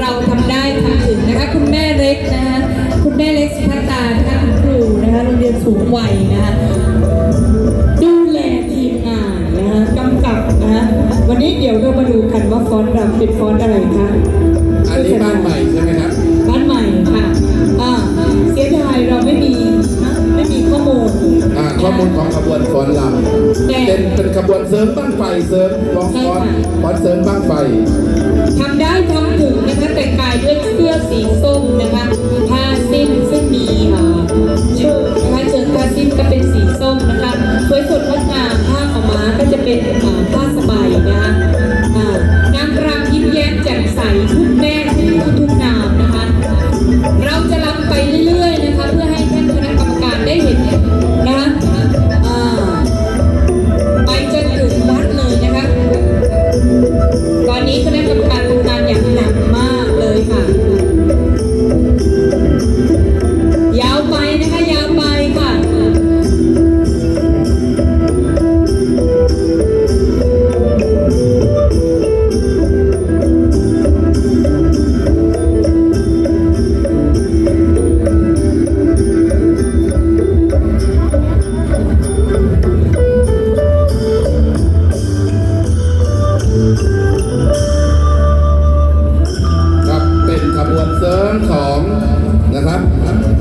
เราทำได้ทำถึงนะคะ คุณแม่เล็กนะคะคุณแม่เล็กสุภตานะคะคุณครูนะคะโรงเรียนสูงวัยนะคะดูแลทีมงานนะคะกำกับนะคะวันนี้เดี๋ยวเรามาดูกันว่าฟอนต์เราเป็นฟอนต์อะไรคะอันนี้บ้านใหม่ใช่ไหมครับบ้านใหม่ค่ะอ่าเสียดายเราไม่มีไม่มีข้อมูลข้อมูลของขบวนฟ้อนต์เราเป็นเป็นขบวนเสริมบ้างไฟเสริมฟ้อนฟ้อนเสริมบ้างไฟทำได้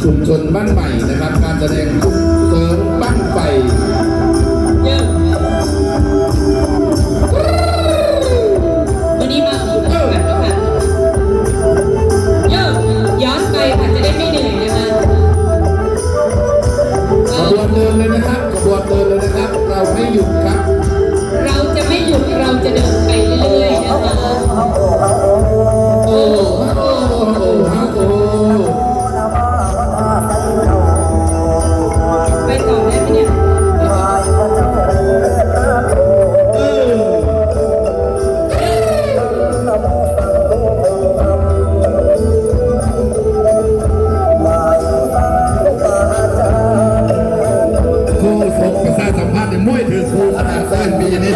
ชุมชนบ้านใหม่นะครับ การแสดงเสริมบ้างไฟเยอะวันนี้มาอุปกรณ์แล้วค่ะเยอะย้อนไปค่ะจะได้ไม่เหนื่อยนะคะขบวนเดินเลยนะครับขบวนเดินเลยนะครับ เราไม่หยุดครับ Ele nem